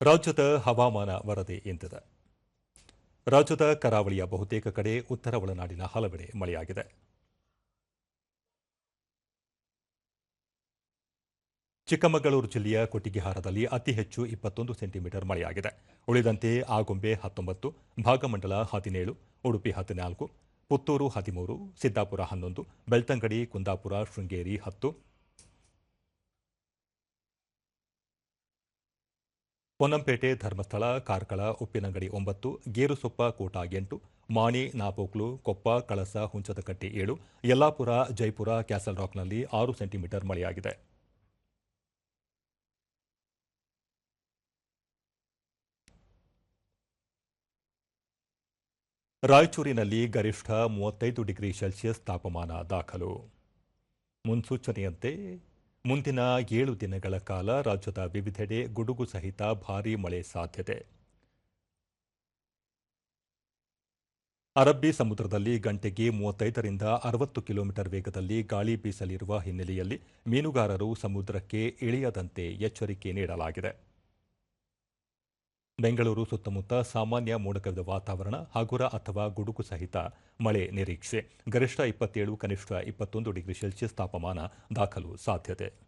ರಾಜ್ಯದ ಹವಾಮಾನ ವರದಿ ಇಂತಿದೆ. ರಾಜ್ಯದ ಕರಾವಳಿಯ ಬಹುತೇಕ ಕಡೆ ಉತ್ತರ ಒಳನಾಡಿನ ಹಲವೆಡೆ ಮಳೆಯಾಗಿದೆ. ಚಿಕ್ಕಮಗಳೂರು ಜಿಲ್ಲೆಯ ಕೊಟ್ಟಿಗೆಹಾರದಲ್ಲಿ ಅತಿ ಹೆಚ್ಚು ಇಪ್ಪತ್ತೊಂದು ಸೆಂಟಿಮೀಟರ್ ಮಳೆಯಾಗಿದೆ. ಉಳಿದಂತೆ ಆಗುಂಬೆ ಹತ್ತೊಂಬತ್ತು, ಭಾಗಮಂಡಲ ಹದಿನೇಳು, ಉಡುಪಿ ಹದಿನಾಲ್ಕು, ಪುತ್ತೂರು ಹದಿಮೂರು, ಸಿದ್ದಾಪುರ ಹನ್ನೊಂದು, ಬೆಳ್ತಂಗಡಿ, ಕುಂದಾಪುರ, ಶೃಂಗೇರಿ ಹತ್ತು ಪೊನ್ನಂಪೇಟೆ ಧರ್ಮಸ್ಥಳ, ಕಾರ್ಕಳ, ಉಪ್ಪಿನಂಗಡಿ ಒಂಬತ್ತು, ಗೇರುಸೊಪ್ಪ ಕೋಟ ಎಂಟು, ಮಾಣಿ, ನಾಪೋಕ್ಲು, ಕೊಪ್ಪ, ಕಳಸ ಹುಂಚದಕಟ್ಟಿ ಏಳು, ಯಲ್ಲಾಪುರ, ಜೈಪುರ, ಕ್ಯಾಸಲ್ ರಾಕ್ನಲ್ಲಿ ಆರು ಸೆಂಟಿಮೀಟರ್ ಮಳೆಯಾಗಿದೆ. ರಾಯಚೂರಿನಲ್ಲಿ ಗರಿಷ್ಠ ಮೂವತ್ತೈದು ಡಿಗ್ರಿ ಸೆಲ್ಸಿಯಸ್ ತಾಪಮಾನ ದಾಖಲು. ಮುನ್ಸೂಚನೆಯಂತೆ ಮುಂದಿನ ಏಳು ದಿನಗಳ ಕಾಲ ರಾಜ್ಯದ ವಿವಿಧೆಡೆ ಗುಡುಗು ಸಹಿತ ಭಾರೀ ಮಳೆ ಸಾಧ್ಯತೆ. ಅರಬ್ಬಿ ಸಮುದ್ರದಲ್ಲಿ ಗಂಟೆಗೆ ಮೂವತ್ತೈದರಿಂದ ಅರವತ್ತು ಕಿಲೋಮೀಟರ್ ವೇಗದಲ್ಲಿ ಗಾಳಿ ಬೀಸಲಿರುವ ಹಿನ್ನೆಲೆಯಲ್ಲಿ ಮೀನುಗಾರರು ಸಮುದ್ರಕ್ಕೆ ಇಳಿಯದಂತೆ ಎಚ್ಚರಿಕೆ ನೀಡಲಾಗಿದೆ. ಬೆಂಗಳೂರು ಸುತ್ತಮುತ್ತ ಸಾಮಾನ್ಯ ಮೋಡಕವಿದ ವಾತಾವರಣ, ಹಗುರ ಅಥವಾ ಗುಡುಗು ಸಹಿತ ಮಳೆ ನಿರೀಕ್ಷೆ. ಗರಿಷ್ಠ ಇಪ್ಪತ್ತೇಳು, ಕನಿಷ್ಠ ಇಪ್ಪತ್ತೊಂದು ಡಿಗ್ರಿ ಸೆಲ್ಸಿಯಸ್ ತಾಪಮಾನ ದಾಖಲು ಸಾಧ್ಯತೆ.